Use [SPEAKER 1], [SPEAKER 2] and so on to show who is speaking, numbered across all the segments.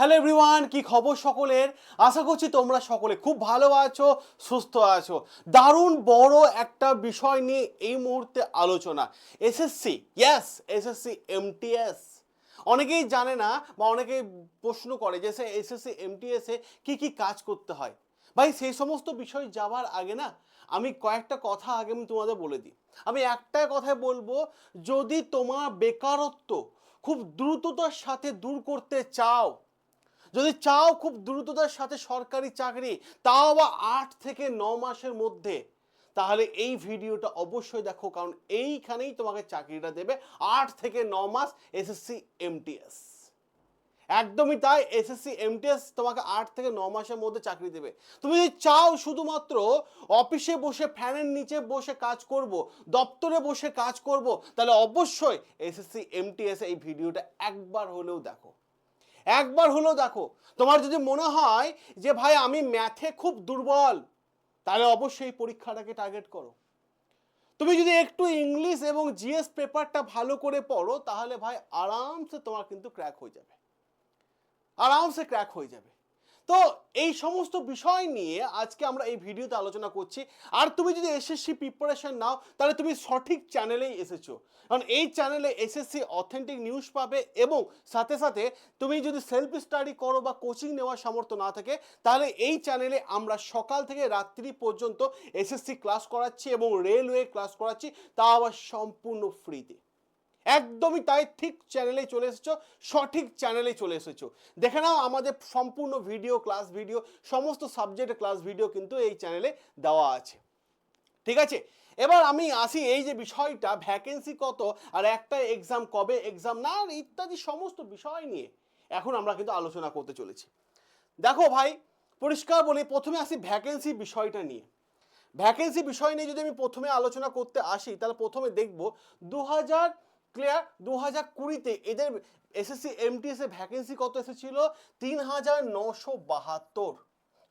[SPEAKER 1] Hello everyone, কি খবর সকলের? আশা করছি তোমরা সকলে খুব ভালো আছো, সুস্থ আছো। দারুণ বড় একটা বিষয় নিয়ে এই মুহূর্তে আলোচনা। এসএসসি ইয়েস এসএসসি এমটিএস অনেকেই জানে না বা অনেকেই প্রশ্ন করে যে সে এসএসসি এমটিএসে কি কি কাজ করতে হয়? ভাই, সেই সমস্ত বিষয় যাওয়ার আগে না, আমি কয়েকটা কথা আগে আমি তোমাদের বলে দিই। আমি একটাই কথাই বলব, যদি তোমার বেকারত্ব খুব দ্রুততার সাথে দূর করতে চাও যদি চাও খুব দ্রুততার সাথে সরকারি চাকরি, তাও বা আট থেকে ন মাসের মধ্যে, তাহলে এই ভিডিওটা অবশ্যই দেখো, কারণ এইখানেই তোমাকে চাকরিটা দেবে আট থেকে ন মাস এসএসসি এমটিএস একদমই তাই এসএসসি এমটিএস তোমাকে আট থেকে ন মাসের মধ্যে চাকরি দেবে। তুমি যদি চাও শুধুমাত্র অফিসে বসে, ফ্যানের নিচে বসে কাজ করব, দপ্তরে বসে কাজ করব, তাহলে অবশ্যই এসএসসি এমটিএস এই ভিডিওটা একবার হলেও দেখো। একবার হলো দেখো, তোমার যদি মনে হয় যে, ভাই, আমি ম্যাথে খুব দুর্বল, তাহলে অবশ্যই পরীক্ষাটাকে টার্গেট করো। তুমি যদি একটু ইংলিশ এবং জিএস পেপারটা ভালো করে পড়ো, তাহলে ভাই, আরামসে তোমার কিন্তু ক্র্যাক হয়ে যাবে। আরামসে ক্র্যাক হয়ে যাবে। তো এই সমস্ত বিষয় নিয়ে আজকে আমরা এই ভিডিওতে আলোচনা করছি। আর তুমি যদি এসএসসি প্রিপারেশন নাও, তাহলে তুমি সঠিক চ্যানেলেই এসেছ। কারণ এই চ্যানেলে এসএসসি অথেন্টিক নিউজ পাবে এবং সাথে সাথে তুমি যদি সেলফ স্টাডি করো বা কোচিং নেওয়ার সামর্থ্য না থাকে, তাহলে এই চ্যানেলে আমরা সকাল থেকে রাত্রি পর্যন্ত এসএসসি ক্লাস করাচ্ছি এবং রেলওয়ে ক্লাস করাচ্ছি। তা আবার সম্পূর্ণ ফ্রিতে একদমই তাই, ঠিক চ্যানেলে চলে এসেছ, সঠিক চ্যানেলে চলে এসেছ। দেখে নাও আমাদের সম্পূর্ণ ভিডিও ক্লাস ভিডিও সমস্ত সাবজেক্টের ক্লাস ভিডিও কিন্তু এই চ্যানেলে দেওয়া আছে। ঠিক আছে? এবার আমি আসি এই যে বিষয়টা ভ্যাকেন্সি কত আর একটা এক্সাম কবে এক্সাম না ইত্যাদি সমস্ত বিষয় নিয়ে এখন আমরা কিন্তু আলোচনা করতে চলেছি। দেখো ভাই, পরিষ্কার বলি, প্রথমে আসি ভ্যাকেন্সি বিষয়টা নিয়ে। ভ্যাকেন্সি বিষয় নিয়ে যদি আমি প্রথমে আলোচনা করতে আসি, তাহলে প্রথমে দেখব দু হাজার ক্লিয়ার দু হাজার কুড়িতে এদের এসএসসি এমটিএস ভ্যাকেন্সি কত এসেছিল? তিন হাজার নশো বাহাত্তর।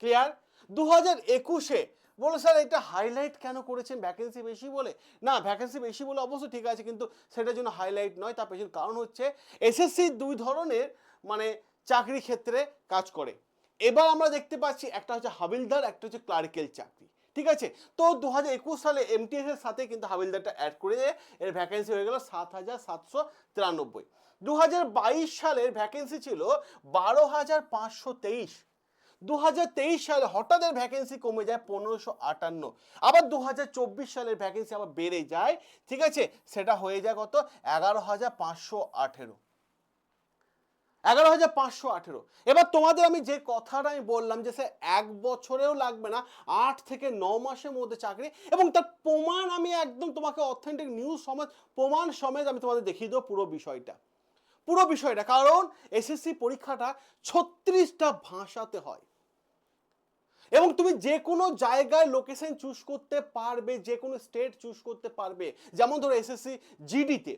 [SPEAKER 1] ক্লিয়ার দু হাজার একুশে। বলো স্যার এটা হাইলাইট কেন করেছেন? ভ্যাকেন্সি বেশি বলে? না ভ্যাকেন্সি বেশি বলে অবশ্যই ঠিক আছে, কিন্তু সেটার জন্য হাইলাইট নয়, তার পেছনে কারণ হচ্ছে এসএসসি দুই ধরনের মানে চাকরি ক্ষেত্রে কাজ করে। এবার আমরা দেখতে পাচ্ছি একটা হচ্ছে হাবিলদার, একটা হচ্ছে ক্লারিক্যাল চাকরি। ঠিক আছে? তো দু হাজার একুশ সালে এমটিএস এর সাথে কিন্তু হাবিলদারটা অ্যাড করে এর ভ্যাকেন্সি হয়ে গেল সাত হাজার সাতশো তিরানব্বই। দু হাজার বাইশ সালের ভ্যাকেন্সি ছিল বারো হাজার পাঁচশো তেইশ। দু হাজার তেইশ সালে হঠাৎ এর ভ্যাকেন্সি কমে যায় পনেরোশো আটান্ন। আবার দু হাজার চব্বিশ সালের ভ্যাকেন্সি আবার বেড়ে যায়, ঠিক আছে? সেটা হয়ে যায় কত? এগারো হাজার পাঁচশো আঠেরো। এগারো হাজার পাঁচশো আঠেরো। এবার তোমাদের আমি যে কথাটা আমি বললাম যে সে এক বছরেও লাগবে না, আট থেকে ন মাসের মধ্যে চাকরি এবং তার প্রমাণ আমি একদম তোমাকে অথেন্টিক নিউজ সমেত, প্রমাণ সমেত আমি তোমাদের দেখিয়ে দেবো পুরো বিষয়টা। পুরো বিষয়টা, কারণ এসএসসি পরীক্ষাটা ছত্রিশটা ভাষাতে হয়। এবং তুমি যে কোনো জায়গায় লোকেশন চুজ করতে পারবে, যে কোনো স্টেট চুজ করতে পারবে। যেমন ধরো এসএসসি জিডিতে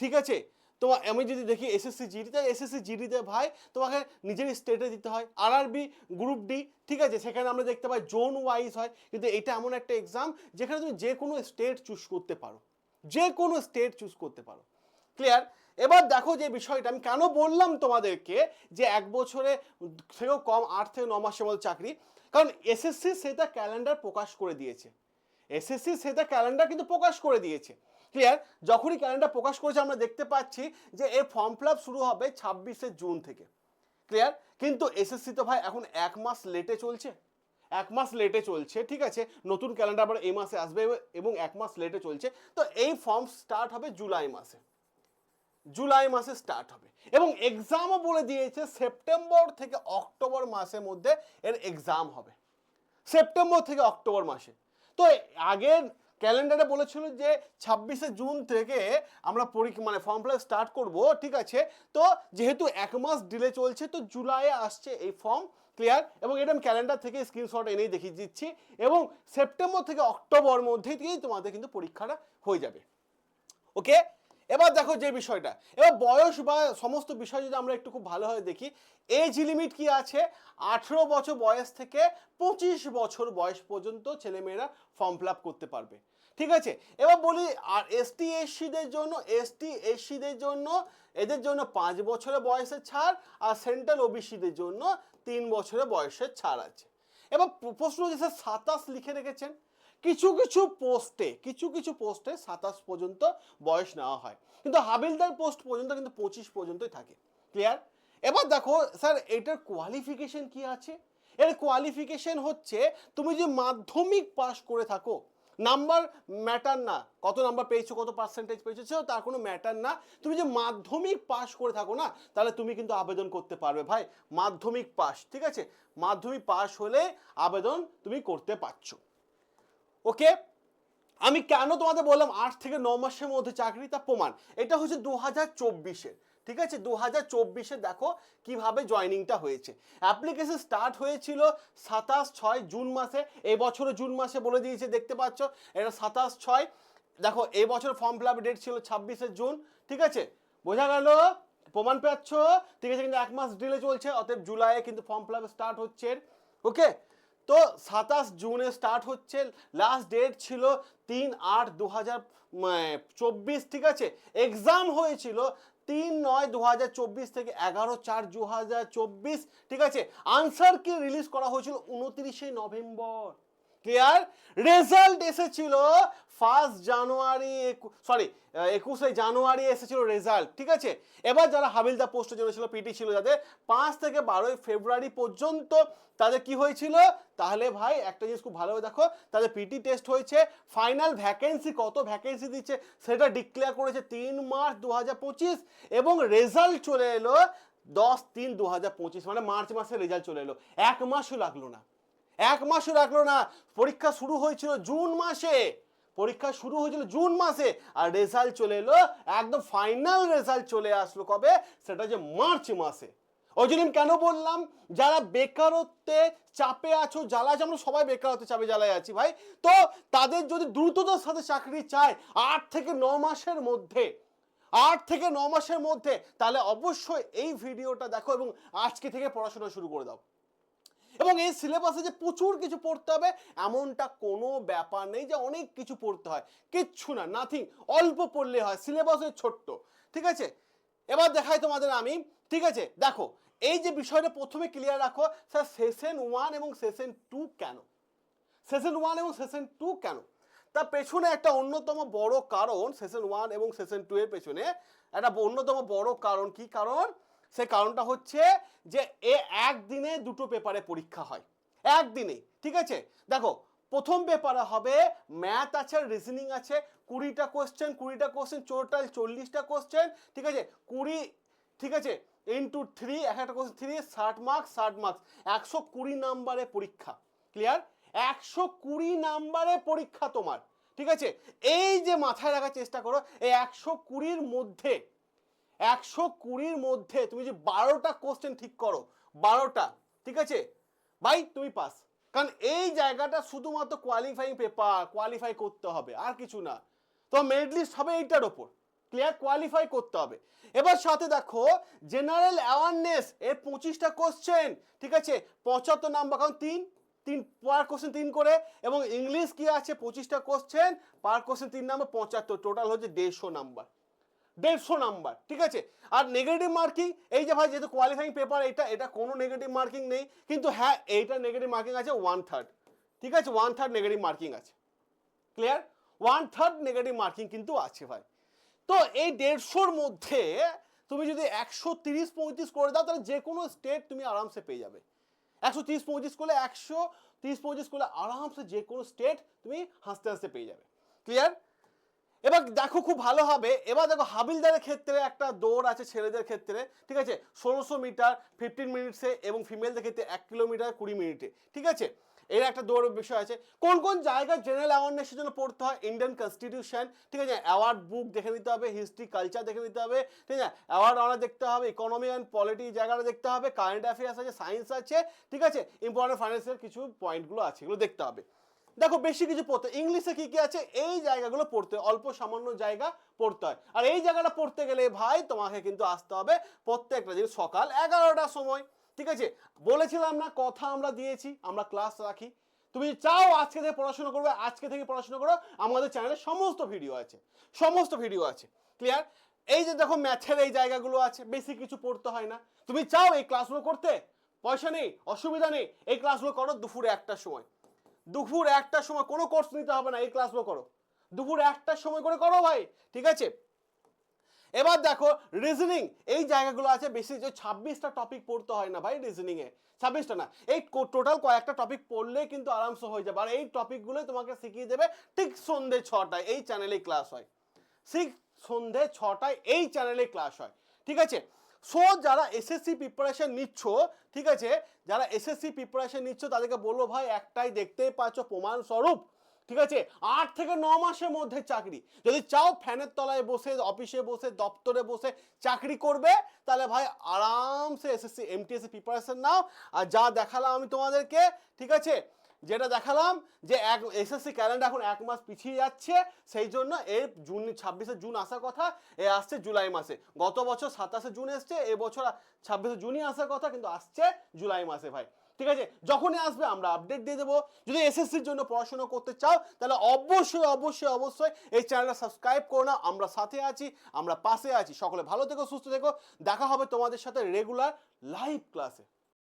[SPEAKER 1] ঠিক আছে? তোমার আমি যদি দেখি এসএসসি জিডিতে এসএসসি জিডিতে ভাই তোমাকে নিজের স্টেটে দিতে হয়। আরআরবি গ্রুপ ডি ঠিক আছে? সেখানে আমরা দেখতে পাই জোন ওয়াইজ হয়। কিন্তু এটা এমন একটা এক্সাম যেখানে তুমি যে কোনো স্টেট চুজ করতে পারো। যে কোনো স্টেট চুজ করতে পারো। ক্লিয়ার এবার দেখো যে বিষয়টা, আমি কেন বললাম তোমাদেরকে যে এক বছরে থেকেও কম আট থেকে ন মাসের মধ্যে চাকরি? কারণ এসএসসি সেটা ক্যালেন্ডার প্রকাশ করে দিয়েছে। এসএসসি সেটা ক্যালেন্ডার কিন্তু প্রকাশ করে দিয়েছে। ক্লিয়ার যখনই ক্যালেন্ডার প্রকাশ করেছে, আমরা দেখতে পাচ্ছি যে এর ফর্ম ফিল শুরু হবে ছাব্বিশে জুন থেকে। ক্লিয়ার কিন্তু এসএসসি তো ভাই এখন এক মাস লেটে চলছে। এক মাস লেটে চলছে, ঠিক আছে? নতুন ক্যালেন্ডার আবার এই মাসে আসবে এবং এক মাস লেটে চলছে। তো এই ফর্ম স্টার্ট হবে জুলাই মাসে। জুলাই মাসে স্টার্ট হবে। এবং এক্সামও বলে দিয়েছে সেপ্টেম্বর থেকে অক্টোবর মাসের মধ্যে এর এক্সাম হবে। সেপ্টেম্বর থেকে অক্টোবর মাসে। তো আগের ক্যালেন্ডারে বলেছিল যে ছাব্বিশে জুন থেকে আমরা পরীক্ষা মানে ফর্ম ফিল স্টার্ট করব, ঠিক আছে? তো যেহেতু এক মাস ডিলে চলছে, তো জুলাইয়ে আসছে এই ফর্ম ক্লিয়ার এবং এটা আমি ক্যালেন্ডার থেকে স্ক্রিনশট এনেই দেখিয়ে দিচ্ছি এবং সেপ্টেম্বর থেকে অক্টোবর মধ্যে দিয়েই তোমাদের কিন্তু পরীক্ষাটা হয়ে যাবে। ওকে এবার দেখো যে বিষয়টা। এবার বয়স বা সমস্ত বিষয় যদি আমরা একটু খুব ভালোভাবে দেখি এজ লিমিট কি আছে? আঠেরো বছর বয়স থেকে পঁচিশ বছর বয়স পর্যন্ত ছেলেমেয়েরা ফর্ম ফিল করতে পারবে। ঠিক আছে? এবার বলি, আর এসটি এসসিদের জন্য এসটি এসসিদের জন্য এদের জন্য পাঁচ বছরের বয়সের ছাড়, আর সেন্ট্রাল ওবিসিদের জন্য তিন বছরের বয়সের ছাড় আছে। এবার প্র- প্রশ্ন স্যার সাতাশ লিখে রেখেছেন। কিছু কিছু পোস্টে কিছু কিছু পোস্টে সাতাশ পর্যন্ত বয়স নেওয়া হয়। কিন্তু হাবিলদার পোস্ট পর্যন্ত কিন্তু পঁচিশ পর্যন্তই থাকে। ক্লিয়ার এবার দেখো স্যার এটার কোয়ালিফিকেশন কি আছে? এর কোয়ালিফিকেশন হচ্ছে, তুমি যে মাধ্যমিক পাস করে থাকো নাম্বার ম্যাটার না। কত নাম্বার পেয়েছ, কত পার্সেন্টেজ পেয়েছ তার কোনো ম্যাটার না। তুমি যে মাধ্যমিক পাস করে থাকো না, তাহলে তুমি কিন্তু আবেদন করতে পারবে। ভাই, মাধ্যমিক পাস ঠিক আছে? মাধ্যমিক পাস হলে আবেদন তুমি করতে পারছ। ওকে? আমি কেন তোমাদের বললাম আট থেকে ন মাসের মধ্যে চাকরি তা প্রমাণ? এটা হচ্ছে দু হাজার চব্বিশের, ঠিক আছে? দু হাজার চব্বিশে দেখো কীভাবে জয়নিংটা হয়েছে। অ্যাপ্লিকেশন স্টার্ট হয়েছিল সাতাশ ছয় জুন মাসে এই বছরও জুন মাসে বলে দিয়েছে, দেখতে পাচ্ছ? এটা সাতাশ ছয়, দেখো এই বছর ফর্ম ফিল ডেট ছিল ছাব্বিশে জুন, ঠিক আছে? বোঝা গেল? প্রমাণ পাচ্ছ? ঠিক আছে, কিন্তু এক মাস ডিলে চলছে, অতএব জুলাইয়ে কিন্তু ফর্ম ফিল আপ স্টার্ট হচ্ছে। ওকে? তো সাতাশ জুনে স্টার্ট হচ্ছে লাস্ট ডেট ছিল তিন আট দু হাজার চব্বিশ, ঠিক আছে? এক্সাম হয়েছিল তিন নয় দু হাজার চব্বিশ থেকে এগারো চার দু হাজার চব্বিশ, ঠিক আছে? আনসার কি রিলিজ করা হয়েছিল উনত্রিশে নভেম্বর? ক্লিয়ার? রেজাল্ট এসেছিল ফার্স্ট জানুয়ারি সরি একুশে জানুয়ারি এসেছিল রেজাল্ট, ঠিক আছে? এবার যারা হাবিলদার পোস্টের জন্য ছিল পিটি ছিল যাদের, পাঁচ থেকে বারোই ফেব্রুয়ারি পর্যন্ত তাদের কি হয়েছিল? তাহলে ভাই, একটা জিনিস খুব ভালোভাবে দেখো, তাদের পিটি টেস্ট হয়েছে, ফাইনাল ভ্যাকেন্সি, কত ভ্যাকেন্সি দিচ্ছে, সেটা ডিক্লেয়ার করেছে তিন মার্চ দু হাজার পঁচিশ এবং রেজাল্ট চলে এলো দশ তিন দু মানে মার্চ মাসে রেজাল্ট চলে এলো। এক মাসও লাগল না। এক মাসও রাখল না। পরীক্ষা শুরু হয়েছিল জুন মাসে। পরীক্ষা শুরু হয়েছিল জুন মাসে। আর রেজাল্ট চলে এলো, একদম ফাইনাল রেজাল্ট চলে আসলো কবে? সেটা যে মার্চ মাসে। ওই জন্য কেন বললাম, যারা বেকারত্বে চাপে আছো জ্বালা আছে, আমরা সবাই বেকারত্বে চাপে জ্বালায় আছি ভাই। তো তাদের যদি দ্রুততার সাথে চাকরি চায় আট থেকে ন মাসের মধ্যে, আট থেকে ন মাসের মধ্যে, তাহলে অবশ্যই এই ভিডিওটা দেখো এবং আজকে থেকে পড়াশোনা শুরু করে দাও। এবং এই সিলেবাসে যে প্রচুর কিছু পড়তে হবে, এমনটা কোনো ব্যাপার নেই যে অনেক কিছু পড়তে হয়। কিচ্ছু না নাথিং অল্প পড়লে হয় সিলেবাসে ছোট্ট। ঠিক আছে? এবার দেখাই তোমাদের আমি। ঠিক আছে? দেখো, এই যে বিষয়টা প্রথমে ক্লিয়ার রাখো স্যার সেশন ওয়ান এবং সেশন টু কেন? সেশন ওয়ান এবং সেশন টু কেন? তার পেছনে একটা অন্যতম বড় কারণ সেশন ওয়ান এবং সেশন টু এর পেছনে, একটা অন্যতম বড় কারণ, কি কারণ? সে কারণটা হচ্ছে যে এ একদিনে দুটো পেপারে পরীক্ষা হয়। একদিনে, ঠিক আছে? দেখো, প্রথম পেপারে হবে ম্যাথ আছে রিজনিং আছে, কুড়িটা কোশ্চেন কুড়িটা কোশ্চেন টোটাল চল্লিশটা কোশ্চেন ঠিক আছে? কুড়ি, ঠিক আছে? ইন্টু থ্রি এক একটা কোশ্চেন থ্রি ষাট মার্কস ষাট মার্কস একশো কুড়ি নাম্বারে পরীক্ষা। ক্লিয়ার একশো কুড়ি নাম্বারে পরীক্ষা তোমার, ঠিক আছে? এই যে মাথায় রাখার চেষ্টা করো, এই একশো কুড়ির মধ্যে একশো কুড়ির মধ্যে তুমি যে বারোটা কোশ্চেন ঠিক করো, বারোটা, ঠিক আছে? ভাই, তুমি পাস কারণ এই জায়গাটা শুধুমাত্র কোয়ালিফাইং পেপার কোয়ালিফাই করতে হবে, আর কিছু না। তো মেরিট লিস্ট হবে এইটার ওপর। ক্লিয়ার কোয়ালিফাই করতে হবে। এবার সাথে দেখো জেনারেল অ্যাওয়ারনেস এর পঁচিশটা কোশ্চেন ঠিক আছে? পঁচাত্তর নাম্বার কারণ তিন তিন পার কোশ্চেন তিন করে। এবং ইংলিশ কি আছে? পঁচিশটা কোশ্চেন পার কোশ্চেন তিন নাম্বার পঁচাত্তর। টোটাল হচ্ছে দেড়শো নাম্বার দেড়শো নাম্বার, ঠিক আছে? আর নেগেটিভ মার্কিং এই যে ভাই যেহেতু কোয়ালিফাইং পেপার এটা এটা কোনো নেগেটিভ মার্কিং নেই, কিন্তু হ্যাঁ এইটা নেগেটিভ মার্কিং আছে ওয়ান থার্ড ঠিক আছে? ওয়ান থার্ড নেগেটিভ মার্কিং আছে। Clear one third negative marking কিন্তু আছে ভাই। তো এই দেড়শোর মধ্যে তুমি যদি একশো তিরিশ পঁয়ত্রিশ করে দাও, তাহলে যে কোনো স্টেট তুমি আরামসে পেয়ে যাবে। একশো তিরিশ পঁয়ত্রিশ করলে একশো তিরিশ পঁয়ত্রিশ করলে আরামসে যে কোনো স্টেট তুমি হাসতে হাসতে পেয়ে যাবে। ক্লিয়ার এবার দেখো খুব ভালো হবে। এবার দেখো হাবিলদারের ক্ষেত্রে একটা দৌড় আছে ছেলেদের ক্ষেত্রে, ঠিক আছে? ষোলোশো মিটার ফিফটিন মিনিটসে এবং ফিমেলদের ক্ষেত্রে এক কিলোমিটার কুড়ি মিনিটে ঠিক আছে? এর একটা দৌড়ের বিষয় আছে। কোন কোন জায়গায় জেনারেল অ্যাওয়ারনেসের জন্য পড়তে হয়? ইন্ডিয়ান কনস্টিটিউশন ঠিক আছে? অ্যাওয়ার্ড বুক দেখে নিতে হবে হিস্ট্রি কালচার দেখে নিতে হবে, ঠিক আছে? অ্যাওয়ার্ড অনার দেখতে হবে ইকোনমি অ্যান্ড পলিটি জায়গাটা দেখতে হবে কারেন্ট অ্যাফেয়ার্স আছে সায়েন্স আছে, ঠিক আছে? ইম্পর্টেন্ট ফাইন্যান্সিয়াল কিছু পয়েন্টগুলো আছে, এগুলো দেখতে হবে। দেখো, বেশি কিছু পড়তে ইংলিশে কি কি আছে? এই জায়গাগুলো পড়তে অল্প সামান্য জায়গা পড়তে হয়। আর এই জায়গাটা পড়তে গেলে ভাই, তোমাকে কিন্তু আসতে হবে প্রত্যেকটা দিন সকাল এগারোটার সময়। ঠিক আছে? বলেছিলাম না, কথা আমরা দিয়েছি, আমরা ক্লাস রাখি। তুমি চাও আজকে থেকে পড়াশোনা করবে, আজকে থেকে পড়াশোনা করো, আমাদের চ্যানেলে সমস্ত ভিডিও আছে। সমস্ত ভিডিও আছে। ক্লিয়ার এই যে দেখো ম্যাথের এই জায়গাগুলো আছে, বেশি কিছু পড়তে হয় না। তুমি চাও এই ক্লাসগুলো করতে? পয়সা নেই, অসুবিধা নেই। এই ক্লাসগুলো করো দুপুরে একটার সময়। দুপুর একটার সময় কোনো কোর্স নিতে হবে না, এই ক্লাসগুলো করো। দুপুর একটার সময় করে করো ভাই, ঠিক আছে? এবার দেখো রিজনিং এই জায়গাগুলো আছে বেশি যে ছাব্বিশটা টপিক পড়তে হয় না ভাই রিজনিংয়ে ছাব্বিশটা না, এই টোটাল কয়েকটা টপিক পড়লে কিন্তু আরামসে হয়ে যাবে। আর এই টপিকগুলোই তোমাকে শিখিয়ে দেবে ঠিক সন্ধে ছটায়, এই চ্যানেলে ক্লাস হয়। ঠিক সন্ধে ছটায় এই চ্যানেলে ক্লাস হয়, ঠিক আছে? সো যারা এসএসসি প্রিপারেশন নিচ্ছ, ঠিক আছে? যারা এসএসসি প্রিপারেশন নিচ্ছ, তাদেরকে বলব ভাই, একটাই দেখতেই পাচ্ছ প্রমাণ স্বরূপ ঠিক আছে? আট থেকে ন মাসের মধ্যে চাকরি। যদি চাও ফ্যানের তলায় বসে অফিসে বসে, দপ্তরে বসে চাকরি করবে, তাহলে ভাই আরামসে এসএসসি এমটিএসসি প্রিপারেশন নাও। আর যা দেখালাম আমি তোমাদেরকে, ঠিক আছে? যেটা দেখালাম যে এক এসএসসি ক্যালেন্ডার এখন এক মাস পিছিয়ে যাচ্ছে, সেই জন্য এর জুন, ছাব্বিশে জুন আসার কথা, এ আসছে জুলাই মাসে। গত বছর সাতাশে জুন এসছে এবছর ছাব্বিশে জুনই আসার কথা, কিন্তু আসছে জুলাই মাসে ভাই। ঠিক আছে? যখনই আসবে আমরা আপডেট দিয়ে দেবো। যদি এসএসসির জন্য পড়াশোনা করতে চাও, তাহলে অবশ্যই অবশ্যই অবশ্যই এই চ্যানেলটা সাবস্ক্রাইব করো না। আমরা সাথে আছি, আমরা পাশে আছি। সকলে ভালো থেকো, সুস্থ থেকো। দেখা হবে তোমাদের সাথে রেগুলার লাইভ ক্লাসে